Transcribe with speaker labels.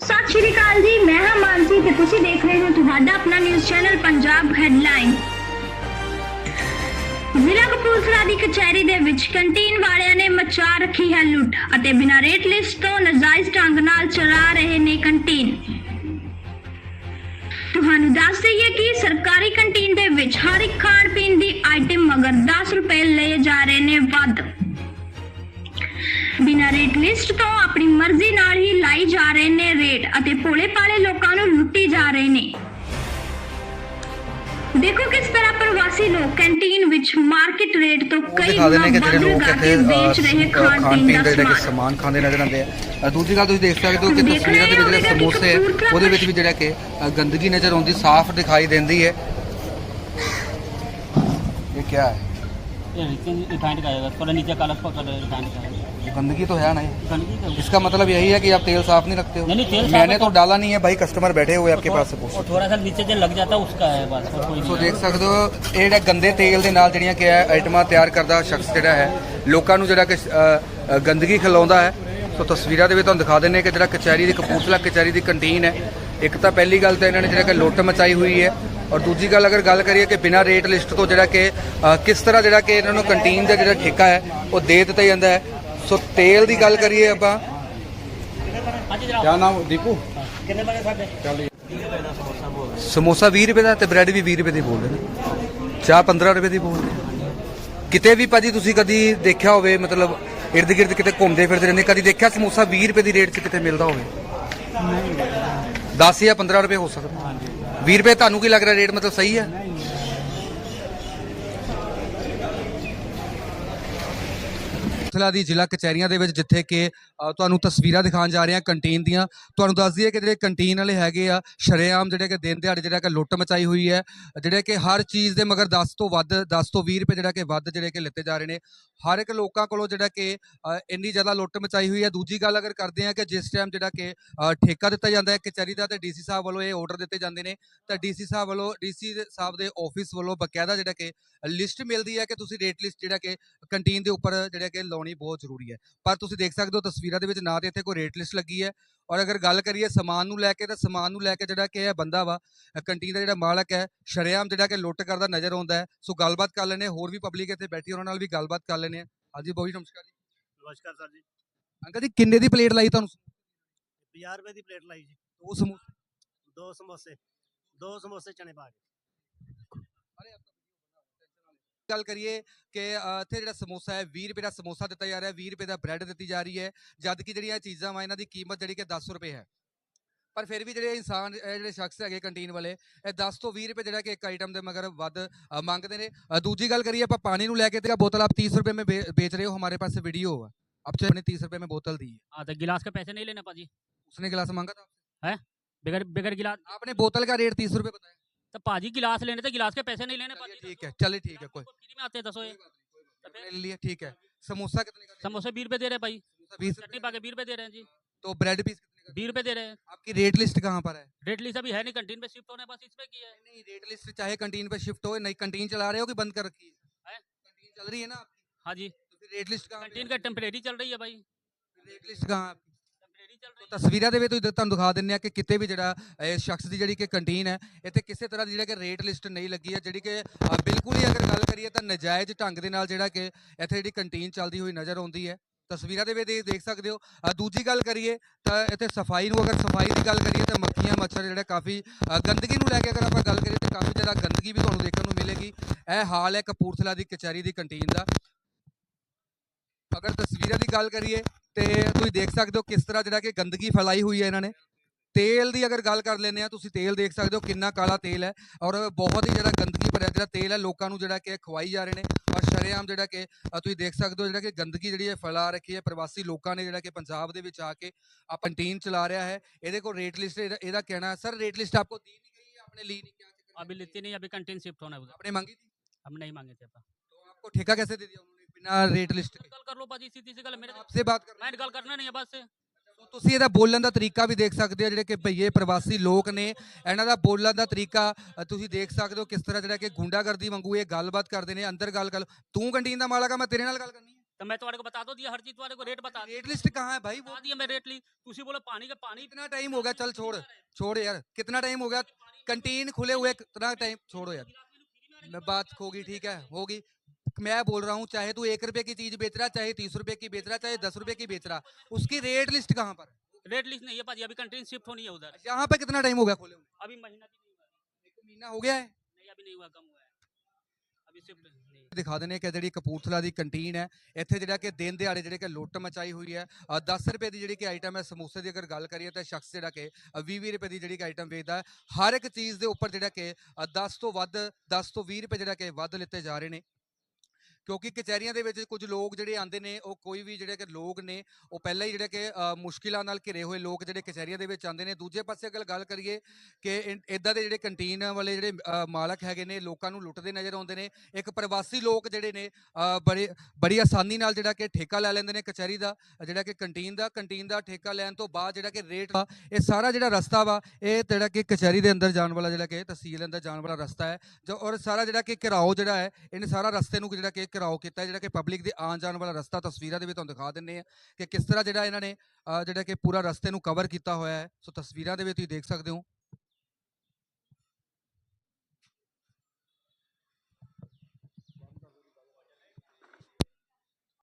Speaker 1: ਸਤਿ ਸ਼੍ਰੀ ਅਕਾਲ ਜੀ, ਮੈਂ ਹਾਂ ਮਾਨਸੀ ਤੇ ਤੁਸੀਂ ਦੇਖ ਰਹੇ ਹੋ ਤੁਹਾਡਾ ਆਪਣਾ ਨਿਊਜ਼ ਚੈਨਲ ਪੰਜਾਬ ਹੈਡਲਾਈਨ ਜ਼ਿਲ੍ਹਾ ਕਪੂਰਥਲਾ ਦੀ ਕਚਹਿਰੀ ਦੇ ਵਿੱਚ ਕੰਟੀਨ ਵਾਲਿਆਂ ਨੇ ਮਚਾ ਰੱਖੀ ਹੈ ਲੁੱਟ ਅਤੇ ਬਿਨਾਂ ਰੇਟ ਲਿਸਟ ਤੋਂ ਨਾਜਾਇਜ਼ ਢੰਗ ਨਾਲ ਚਲਾ ਰਹੇ ਨੇ ਕੰਟੀਨ। ਤੁਹਾਨੂੰ ਦੱਸ ਦਈਏ ਕਿ ਸਰਕਾਰੀ ਕੰਟੀਨ ਦੇ ਵਿੱਚ ਹਰ ਇੱਕ ਖਾਣ ਪੀਣ ਦੀ ਆਈਟਮ ਮਗਰ 10 ਰੁਪਏ ਲਏ ਜਾ ਰਹੇ ਨੇ ਵੱਧ। ਬਿਨਾਂ ਰੇਟ ਲਿਸਟ ਤੋਂ ਆਪਣੀ ਮਰਜ਼ੀ ਨਾਲ ਹੀ ਲਾਈ ਜਾ ਰਹੇ ਨੇ ਰੇਟ ਅਤੇ ਭੋਲੇ-ਭਾਲੇ ਲੋਕਾਂ ਨੂੰ ਲੁੱਟੀ ਜਾ ਰਹੇ ਨੇ। ਦੇਖੋ ਕਿਸ ਤਰ੍ਹਾਂ ਪ੍ਰਵਾਸੀ ਲੋਕ ਕੈਂਟੀਨ ਵਿੱਚ ਮਾਰਕੀਟ ਰੇਟ ਤੋਂ ਕਈ
Speaker 2: ਦਿਖਾ ਦੇਣੇ ਕਿ ਜਿਹੜੇ ਲੋਕ ਇੱਥੇ
Speaker 1: ਖਾਣ ਪੀਣ ਦਾ
Speaker 2: ਜਿਹੜਾ
Speaker 1: ਸਮਾਨ।
Speaker 2: ਖਾਂਦੇ ਨਜ਼ਰ ਆਉਂਦੇ ਆ। ਦੂਜੀ ਗੱਲ ਤੁਸੀਂ ਦੇਖ ਸਕਦੇ ਹੋ ਕਿ ਤਸਵੀਰਾਂ ਦੇ ਵਿੱਚ ਜਿਹੜੇ ਸਮੋਸੇ ਉਹਦੇ ਵਿੱਚ ਵੀ ਜਿਹੜਾ ਕਿ ਗੰਦਗੀ ਨਜ਼ਰ ਆਉਂਦੀ ਸਾਫ਼ ਦਿਖਾਈ ਦਿੰਦੀ ਹੈ। ਇਹ ਕੀ ਹੈ?
Speaker 3: ਇਹ ਰਿਫਾਈਨਡ ਕਾਇਆ ਪਰ ਨੀਚੇ ਕਾਲਾ ਪਕੜ ਰਿਫਾਈਨਡ ਕਾਇਆ
Speaker 2: गंदगी तो है नहीं
Speaker 3: गंदगी का
Speaker 2: इसका मतलब यही है कि आप तेल साफ नहीं रखते हो
Speaker 3: नहीं, नहीं, तेल साफ
Speaker 2: मैंने
Speaker 3: है
Speaker 2: तो
Speaker 3: तो-
Speaker 2: डाला नहीं है भाई कस्टमर बैठे हुए आपके पास से पूछ
Speaker 3: और थोड़ा सा नीचे जो लग जाता है उसका है बस और कोई
Speaker 2: ਸੋ
Speaker 3: नहीं
Speaker 2: ਦੇਖ ਸਕਦੇ ਹੋ ਇਹ ਜਿਹੜਾ ਗੰਦੇ ਤੇਲ ਦੇ ਨਾਲ ਜਿਹੜੀਆਂ ਕਿ ਹੈ ਆਈਟਮਾਂ ਤਿਆਰ ਕਰਦਾ ਸ਼ਖਸ ਜਿਹੜਾ ਹੈ ਲੋਕਾਂ ਨੂੰ ਜਿਹੜਾ ਕਿ ਅ, ਅ, ਗੰਦਗੀ ਖਿਲਾਉਂਦਾ ਹੈ ਸੋ ਤਸਵੀਰਾਂ ਦੇ ਵਿੱਚ ਤੁਹਾਨੂੰ ਦਿਖਾ ਦਿੰਨੇ ਕਿ ਜਿਹੜਾ ਕਚਹਿਰੀ ਦੀ ਕਪੂਰਥਲਾ ਕਚਹਿਰੀ ਦੀ ਕੰਟੀਨ ਹੈ ਇੱਕ ਤਾਂ ਪਹਿਲੀ ਗੱਲ ਤਾਂ ਇਹਨਾਂ ਨੇ ਜਿਹੜਾ ਕਿ ਲੁੱਟ ਮਚਾਈ ਹੋਈ ਹੈ ਔਰ ਦੂਜੀ ਗੱਲ ਅਗਰ ਗੱਲ ਕਰੀਏ ਕਿ ਬਿਨਾਂ ਰੇਟ ਲਿਸਟ ਤੋਂ ਜਿਹੜਾ ਕਿ ਅ, ਕਿਸ ਤਰ੍ਹਾਂ ਜਿਹੜਾ ਕਿ ਇਹਨਾਂ ਨੂੰ ਕੰਟੀਨ ਦਾ ਜਿਹੜਾ ਠੇਕਾ ਹੈ ਉਹ ਦੇ ਦਿੱਤਾ ਜਾਂਦਾ ਹੈ ਸੋ ਤੇਲ ਦੀ ਗੱਲ ਕਰੀਏ ਆਪਾਂ। ਕਿਆ ਨਾਮ ਦੀਪੂ?
Speaker 3: ਕਿੰਨੇ ਬਣੇ ਸਾਡੇ?
Speaker 2: 40 ਸਮੋਸਾ 20 ਰੁਪਏ ਦਾ ਤੇ ਬ੍ਰੈਡ ਵੀ 20 ਰੁਪਏ ਦੀ ਬੋਲਦੇ ਨੇ। ਚਾਹ 15 ਰੁਪਏ ਦੀ ਬੋਲਦੇ ਕਿਤੇ ਵੀ ਭਾਜੀ ਤੁਸੀਂ ਕਦੀ ਦੇਖਿਆ ਹੋਵੇ ਮਤਲਬ ਇਰਦ ਗਿਰਦ ਕਿਤੇ ਘੁੰਮਦੇ ਫਿਰਦੇ ਰਹਿੰਦੇ ਕਦੀ ਦੇਖਿਆ ਸਮੋਸਾ 20 ਰੁਪਏ ਦੀ ਰੇਟ 'ਚ ਕਿਤੇ ਮਿਲਦਾ ਹੋਵੇ? 10 ਜਾਂ 15 ਰੁਪਏ ਹੋ ਸਕਦਾ। 20 ਰੁਪਏ ਤੁਹਾਨੂੰ ਕੀ ਲੱਗ ਰਿਹਾ ਰੇਟ ਮਤਲਬ ਸਹੀ ਹੈ? ਕਪੂਰਥਲਾ ਦੀ ਜ਼ਿਲ੍ਹਾ ਕਚਹਿਰੀਆਂ ਦੇ ਵਿੱਚ, ਜਿੱਥੇ ਕਿ ਤੁਹਾਨੂੰ ਤਸਵੀਰਾਂ ਦਿਖਾਉਣ ਜਾ ਰਹੇ ਹਾਂ ਕੰਟੀਨ ਦੀਆਂ। ਤੁਹਾਨੂੰ ਦੱਸ ਦਈਏ ਕਿ ਜਿਹੜੇ ਕੰਟੀਨ ਵਾਲੇ ਹੈਗੇ ਆ, ਸ਼ਰੇਆਮ ਜਿਹੜੇ ਕਿ ਦਿਨ ਦਿਹਾੜੇ ਜਿਹੜਾ ਕਿ ਲੁੱਟ ਮਚਾਈ ਹੋਈ ਹੈ, ਜਿਹੜੇ ਕਿ ਹਰ ਚੀਜ਼ ਦੇ ਮਗਰ 10 ਤੋਂ ਵੱਧ 10 ਤੋਂ 20 ਰੁਪਏ ਜਿਹੜਾ ਕਿ ਵੱਧ ਜਿਹੜੇ ਕਿ ਲਿੱਤੇ ਜਾ ਰਹੇ ਨੇ। ਹਰ ਇੱਕ ਲੋਕਾਂ ਕੋਲੋਂ ਜਿਹੜਾ ਕਿ ਇੰਨੀ ਜ਼ਿਆਦਾ ਲੁੱਟ ਮਚਾਈ ਹੋਈ ਹੈ। ਦੂਜੀ ਗੱਲ ਅਗਰ ਕਰਦੇ ਆ ਕਿ ਜਿਸ ਟਾਈਮ ਜਿਹੜਾ ਕਿ ਠੇਕਾ ਦਿੱਤਾ ਜਾਂਦਾ ਹੈ, ਕਚਹਿਰੀ ਦਾ, ਤੇ ਡੀਸੀ ਸਾਹਿਬ ਵੱਲੋਂ ਇਹ ਆਰਡਰ ਦਿੱਤੇ ਜਾਂਦੇ ਨੇ। ਤਾਂ ਡੀਸੀ ਸਾਹਿਬ ਵੱਲੋਂ, ਡੀਸੀ ਸਾਹਿਬ ਦੇ ਆਫਿਸ ਵੱਲੋਂ ਬਕਾਇਦਾ ਜਿਹੜਾ ਕਿ ਲਿਸਟ ਮਿਲਦੀ ਹੈ ਕਿ ਤੁਸੀਂ ਰੇਟ ਲਿਸਟ ਜਿਹੜਾ ਕਿ ਕੰਟੀਨ ਦੇ ਉੱਪਰ ਜਿਹੜਾ ਕਿ ਲਾਉਣੀ ਬਹੁਤ ਜ਼ਰੂਰੀ ਹੈ। ਪਰ ਤੁਸੀਂ ਦੇਖ ਸਕਦੇ ਹੋ ਤਸਵੀਰਾਂ ਦੇ ਵਿੱਚ ਨਾ ਤੇ ਇੱਥੇ ਕੋਈ ਰੇਟ ਲਿਸਟ ਲੱਗੀ ਹੈ। ਔਰ ਅਗਰ ਗੱਲ ਕਰੀਏ ਸਮਾਨ ਨੂੰ ਲੈ ਕੇ ਤਾਂ ਸਮਾਨ ਨੂੰ ਲੈ ਕੇ ਜਿਹੜਾ ਕਿ ਇਹ ਬੰਦਾ ਵਾ ਕੰਟੀਨ ਦਾ ਜਿਹੜਾ ਮਾਲਕ ਹੈ ਸ਼ਰੇਆਮ ਜਿਹੜਾ ਕਿ ਲੁੱਟ ਕਰਦਾ ਨਜ਼ਰ ਆਉਂਦਾ ਹੈ। ਸੋ ਗੱਲਬਾਤ ਕਰ ਲੈਣੇ ਹੋਰ ਵੀ ਪਬਲਿਕ ਇੱਥੇ ਬੈਠੀ ਉਹਨਾਂ ਨਾਲ ਵੀ ਗੱਲਬਾਤ ਕਰ ਲੈਣੇ ਆ ਹਾਂਜੀ ਬਹੁਤ ਨਮਸਕਾਰ ਜੀ।
Speaker 4: ਨਮਸਕਾਰ ਸਰ ਜੀ।
Speaker 2: ਅੰਕਲ ਜੀ ਕਿੰਨੇ ਦੀ ਪਲੇਟ ਲਾਈ ਤੁਹਾਨੂੰ?
Speaker 4: 50 ਰੁਪਏ ਦੀ ਪਲੇਟ ਲਾਈ ਜੀ।
Speaker 2: ਦੋ ਸਮੋਸੇ।
Speaker 4: ਦੋ ਸਮੋਸੇ। ਦੋ ਸਮੋਸੇ ਚਨੇ ਪਾ ਕੇ।
Speaker 2: ਗੱਲ ਕਰੀਏ ਕਿ ਅ, ਇੱਥੇ ਜਿਹੜਾ ਸਮੋਸਾ ਹੈ 20 ਰੁਪਏ ਦਾ ਸਮੋਸਾ ਦਿੱਤਾ ਜਾ ਰਿਹਾ ਹੈ 20 ਰੁਪਏ ਦਾ ਬ੍ਰੈਡ ਦਿੱਤੀ ਜਾ ਰਹੀ ਹੈ ਜਦ ਕਿ ਜਿਹੜੀਆਂ ਚੀਜ਼ਾਂ ਵਾ ਇਹਨਾਂ ਦੀ ਕੀਮਤ ਜਿਹੜੀ ਕਿ 10 ਰੁਪਏ ਹੈ ਪਰ ਫਿਰ ਵੀ ਜਿਹੜੇ ਇਨਸਾਨ ਇਹ ਜਿਹੜੇ ਸ਼ਖਸ ਹੈਗੇ ਕੰਟੀਨ ਵਾਲੇ ਇਹ 10 ਤੋਂ 20 ਰੁਪਏ ਜਿਹੜਾ ਕਿ ਇੱਕ ਆਈਟਮ ਦੇ ਮਗਰ ਵੱਧ ਅ, ਮੰਗਦੇ ਨੇ ਅ, ਦੂਜੀ ਗੱਲ ਕਰੀਏ ਆਪਾਂ पानी ਨੂੰ ਲੈ ਕੇ ਤੇ बोतल आप 30 रुपए में बे- बेच रहे हो हमारे पास से वीडियो हुआ अब तो मैंने 30 रुपए में बोतल दी है
Speaker 3: हाँ तो गिलास के पैसे नहीं लेने पाजी
Speaker 2: उसने गिलास मांगा था
Speaker 3: बगैर बगैर गिलास
Speaker 2: आपने बोतल का रेट 30 रुपए बताया
Speaker 3: तो पाजी गिलास लेने थे गिलास के पैसे नहीं लेने
Speaker 2: ठीक है चलिए ठीक है कोई
Speaker 3: फ्री में आते हैं दसो ये तो
Speaker 2: लिए ठीक है। समोसा कितने का
Speaker 3: समोसे बीस रुपए दे रहे भाई।
Speaker 2: बीस
Speaker 3: चटनी पा के बीस रुपए दे रहे हैं जी।
Speaker 2: तो ब्रेड पीस
Speaker 3: बीस रुपए दे रहे हैं।
Speaker 2: आपकी रेट लिस्ट कहाँ पर है?
Speaker 3: रेट लिस्ट अभी है नहीं कंटीन पे शिफ्ट होने बस इस पे की है।
Speaker 2: नहीं रेट लिस्ट चाहे कंटीन पे शिफ्ट हो नहीं कंटीन चला रहे हो कि बंद कर रखी है? कंटीन चल रही है ना
Speaker 3: हाँ जी।
Speaker 2: तो रेट लिस्ट कहाँ
Speaker 3: कंटीन का टेम्परेरी चल रही है भाई।
Speaker 2: रेट लिस्ट कहाँ ਤਸਵੀਰਾਂ ਦੇ ਵਿੱਚ ਤੁਸੀਂ ਤੁਹਾਨੂੰ ਦਿਖਾ ਦਿੰਦੇ ਆ ਕਿ ਕਿਤੇ ਵੀ ਜਿਹੜਾ, ਇਹ ਸ਼ਖਸ ਦੀ ਜਿਹੜੀ ਕਿ ਕੰਟੀਨ ਹੈ, ਇੱਥੇ ਕਿਸੇ ਤਰ੍ਹਾਂ ਦੀ ਜਿਹੜਾ ਕਿ ਰੇਟ ਲਿਸਟ ਨਹੀਂ ਲੱਗੀ ਹੈ, ਜਿਹੜੀ ਕਿ ਬਿਲਕੁਲ ਹੀ ਅਗਰ ਗੱਲ ਕਰੀਏ ਤਾਂ ਨਜਾਇਜ਼ ਢੰਗ ਦੇ ਨਾਲ ਜਿਹੜਾ ਕਿ ਇੱਥੇ ਜਿਹੜੀ ਕੰਟੀਨ ਚੱਲਦੀ ਹੋਈ ਨਜ਼ਰ ਆਉਂਦੀ ਹੈ। ਤਸਵੀਰਾਂ ਦੇ ਵਿੱਚ ਦੇਖ ਸਕਦੇ ਹੋ। ਦੂਜੀ ਗੱਲ ਕਰੀਏ ਤਾਂ ਇੱਥੇ ਸਫ਼ਾਈ ਨੂੰ ਅਗਰ ਸਫ਼ਾਈ ਦੀ ਗੱਲ ਕਰੀਏ ਤਾਂ ਮੱਖੀਆਂ ਮੱਛਰ ਜਿਹੜਾ ਕਾਫੀ ਗੰਦਗੀ ਨੂੰ ਲੈ ਕੇ ਅਗਰ ਆਪਾਂ ਗੱਲ ਕਰੀਏ ਤਾਂ ਕਾਫੀ ਜ਼ਿਆਦਾ ਗੰਦਗੀ ਵੀ ਤੁਹਾਨੂੰ ਦੇਖਣ ਨੂੰ ਮਿਲੇਗੀ। ਇਹ ਹਾਲ ਹੈ ਕਪੂਰਥਲਾ ਦੀ ਕਚਹਿਰੀ ਦੀ ਕੰਟੀਨ ਦਾ। ਅਗਰ ਤਸਵੀਰਾਂ ਦੀ ਗੱਲ ਕਰੀਏ ਤੇ ਤੁਸੀਂ ਦੇਖ ਸਕਦੇ ਹੋ ਕਿਸ ਤਰ੍ਹਾਂ ਜਿਹੜਾ ਕਿ ਗੰਦਗੀ ਫੈਲਾਈ ਹੋਈ ਹੈ ਇਹਨਾਂ ਨੇ ਤੇਲ ਦੀ ਅਗਰ ਗੱਲ ਕਰ ਲੈਂਦੇ ਆ ਤੁਸੀਂ ਤੇਲ ਦੇਖ ਸਕਦੇ ਹੋ ਕਿੰਨਾ ਕਾਲਾ ਤੇਲ ਹੈ ਔਰ ਬਹੁਤ ਹੀ ਜਿਹੜਾ ਗੰਦਗੀ ਭਰਿਆ ਜਿਹੜਾ ਤੇਲ ਹੈ ਲੋਕਾਂ ਨੂੰ ਜਿਹੜਾ ਕਿ ਖਵਾਈ ਜਾ ਰਹੇ ਨੇ ਔਰ ਸ਼ਰੇਆਮ ਜਿਹੜਾ ਕਿ ਅ, ਤੁਸੀਂ ਦੇਖ ਸਕਦੇ ਹੋ ਜਿਹੜਾ ਕਿ ਗੰਦਗੀ ਜਿਹੜੀ ਹੈ ਫੈਲਾ ਰੱਖੀ ਹੈ ਪ੍ਰਵਾਸੀ ਲੋਕਾਂ ਨੇ ਜਿਹੜਾ ਕਿ ਪੰਜਾਬ ਦੇ ਵਿੱਚ ਆ ਕੇ ਆ ਕੰਟੀਨ ਚਲਾ ਰਿਹਾ ਹੈ ਇਹਦੇ ਕੋਲ ਰੇਟ ਲਿਸਟ ਇਹਦਾ ਕਹਿਣਾ ਹੈ ਸਰ ਰੇਟ ਲਿਸਟ आपको दी नहीं गई आपने ली नहीं क्या चक्कर
Speaker 3: अभी लेती नहीं अभी कंटीन शिफ्ट होना है उधर
Speaker 2: आपने मांगी थी
Speaker 3: हम नहीं मांगे थे अपन।
Speaker 2: तो आपको ठेका कैसे दे दिया उन्होंने बिना रेट लिस्ट के
Speaker 3: गल कर लो पाजी सीधी सी गल मेरे
Speaker 2: आपसे बात कर
Speaker 3: मैं गल करना नहीं है बस
Speaker 2: ਸੋ ਤੁਸੀਂ ਇਹਦਾ ਬੋਲਣ ਦਾ ਤਰੀਕਾ ਵੀ ਦੇਖ ਸਕਦੇ ਹੋ ਜਿਹੜੇ ਕਿ ਭਈਏ ਪ੍ਰਵਾਸੀ ਲੋਕ ਨੇ ਇਹਨਾਂ ਦਾ ਬੋਲਣ ਦਾ ਤਰੀਕਾ ਅ, ਤੁਸੀਂ ਦੇਖ ਸਕਦੇ ਹੋ ਕਿਸ ਤਰ੍ਹਾਂ ਜਿਹੜਾ ਕਿ ਗੁੰਡਾਗਰਦੀ ਵਾਂਗੂ ਇਹ ਗੱਲਬਾਤ ਕਰਦੇ ਨੇ ਅੰਦਰ ਗੱਲ ਕਰ ਤੂੰ ਕੰਟੀਨ ਦਾ ਮਾਲਕ ਆ ਮੈਂ ਤੇਰੇ ਨਾਲ ਗੱਲ ਕਰਨੀ ਹੈ
Speaker 3: तो मैं तुम्हारे को बता दो दिया हर चीज तुम्हारे को रेट बता दी
Speaker 2: रेट लिस्ट कहाँ है भाई वो
Speaker 3: बता दिया मैं रेट ली तुसी बोलो पानी का पानी
Speaker 2: कितना टाइम हो गया चल छोड़ छोड़ यार कितना टाइम हो गया कंटीन खुले हुए कितना टाइम छोड़ो यार मैं बात होगी ठीक है होगी मैं बोल रहा हूँ चाहे तू एक रुपए की चीज बेच रहा चाहे तीस रुपए की बेच रहा चाहे दस रुपए की बेच रहा उसकी रेट लिस्ट कहाँ पर है?
Speaker 3: रेट लिस्ट नहीं है पाजी अभी कंटेन शिफ्ट होनी है उधर
Speaker 2: यहाँ पे कितना टाइम हो गया खोले हुए
Speaker 3: अभी महीना भी नहीं हुआ
Speaker 2: एक महीना हो गया है
Speaker 3: नहीं अभी नहीं हुआ कम हुआ है अभी शिफ्ट नहीं
Speaker 2: ਦਿਖਾ ਦਿੰਦੇ ਕਿ ਜਿਹੜੀ ਕਪੂਰਥਲਾ ਦੀ ਕੰਟੀਨ ਹੈ ਇੱਥੇ ਜਿਹੜਾ ਕਿ ਦਿਨ ਦਿਹਾੜੇ ਜਿਹੜੇ ਕਿ ਲੁੱਟ ਮਚਾਈ ਹੋਈ ਹੈ ਅ, 10 ਰੁਪਏ ਦੀ ਜਿਹੜੀ ਕਿ ਆਈਟਮ ਹੈ ਸਮੋਸੇ ਦੀ ਅਗਰ ਗੱਲ ਕਰੀਏ ਤਾਂ ਸ਼ਖਸ ਜਿਹੜਾ ਕਿ 20 20 ਰੁਪਏ ਦੀ ਜਿਹੜੀ ਕਿ ਆਈਟਮ ਵੇਚਦਾ ਹੈ ਹਰ ਇੱਕ ਚੀਜ਼ ਦੇ ਉੱਪਰ ਜਿਹੜਾ ਕਿ ਅ, 10 ਤੋਂ ਵੱਧ 10 ਤੋਂ 20 ਰੁਪਏ ਜਿਹੜਾ ਕਿ ਵੱਧ ਲਿੱਤੇ ਜਾ ਰਹੇ ਨੇ ਕਿਉਂਕਿ ਕਚਹਿਰੀਆਂ ਦੇ ਵਿੱਚ ਕੁਝ ਲੋਕ ਜਿਹੜੇ ਆਂਦੇ ਨੇ, ਉਹ ਕੋਈ ਵੀ ਜਿਹੜੇ ਕਿ ਲੋਕ ਨੇ, ਉਹ ਪਹਿਲਾਂ ਹੀ ਜਿਹੜੇ ਕਿ ਮੁਸ਼ਕਿਲਾਂ ਨਾਲ ਘਿਰੇ ਹੋਏ ਲੋਕ ਜਿਹੜੇ ਕਚਹਿਰੀਆਂ ਦੇ ਵਿੱਚ ਆਂਦੇ ਨੇ। ਦੂਜੇ ਪਾਸੇ ਅਗਰ ਗੱਲ ਕਰੀਏ ਕਿ ਇਦਾਂ ਦੇ ਜਿਹੜੇ ਕੰਟੀਨ ਵਾਲੇ ਜਿਹੜੇ ਮਾਲਕ ਹੈਗੇ ਨੇ, ਲੋਕਾਂ ਨੂੰ ਲੁੱਟਦੇ ਨਜ਼ਰ ਆਉਂਦੇ ਨੇ। ਇੱਕ ਪ੍ਰਵਾਸੀ ਲੋਕ ਜਿਹੜੇ ਨੇ ਬੜੇ, ਬੜੀ ਆਸਾਨੀ ਨਾਲ ਜਿਹੜਾ ਕਿ ਠੇਕਾ ਲੈ ਲੈਂਦੇ ਨੇ ਕਚਹਿਰੀ ਦਾ, ਜਿਹੜਾ ਕਿ ਕੰਟੀਨ ਦਾ ਕੰਟੀਨ ਦਾ ਠੇਕਾ ਲੈਣ ਤੋਂ ਬਾਅਦ ਜਿਹੜਾ ਕਿ ਰੇਟ ਆ, ਇਹ ਸਾਰਾ ਜਿਹੜਾ ਰਸਤਾ ਵਾ, ਇਹ ਜਿਹੜਾ ਕਿ ਕਚਹਿਰੀ ਦੇ ਅੰਦਰ ਜਾਣ ਵਾਲਾ ਜਿਹੜਾ ਕਿ ਤਹਿਸੀਲ ਅੰਦਰ ਜਾਣ ਵਾਲਾ ਰਸਤਾ ਹੈ। ਜੋ, ਔਰ ਸਾਰਾ ਜਿਹੜਾ ਕਿ ਘਿਰਾਓ ਜਿਹੜਾ ਹੈ, ਇਹਨੇ ਸਾਰਾ ਰਸਤੇ ਨੂੰ ਜਿਹੜਾ ਕਿ ਘਿਰਾਓ ਕੀਤਾ ਜਿਹੜਾ ਕਿ ਪਬਲਿਕ ਦੇ ਆਉਣ ਜਾਣ ਵਾਲਾ ਰਸਤਾ ਤਸਵੀਰਾਂ ਦੇ ਵਿੱਚ ਤੁਹਾਨੂੰ ਦਿਖਾ ਦਿੰਨੇ ਆ ਕਿ ਕਿਸ ਤਰ੍ਹਾਂ ਜਿਹੜਾ ਇਹਨਾਂ ਨੇ ਜਿਹੜਾ ਕਿ ਪੂਰਾ ਰਸਤੇ ਨੂੰ ਕਵਰ ਕੀਤਾ ਹੋਇਆ ਹੈ। ਸੋ ਤਸਵੀਰਾਂ ਦੇ ਵਿੱਚ ਤੁਸੀਂ ਦੇਖ ਸਕਦੇ ਹੋ।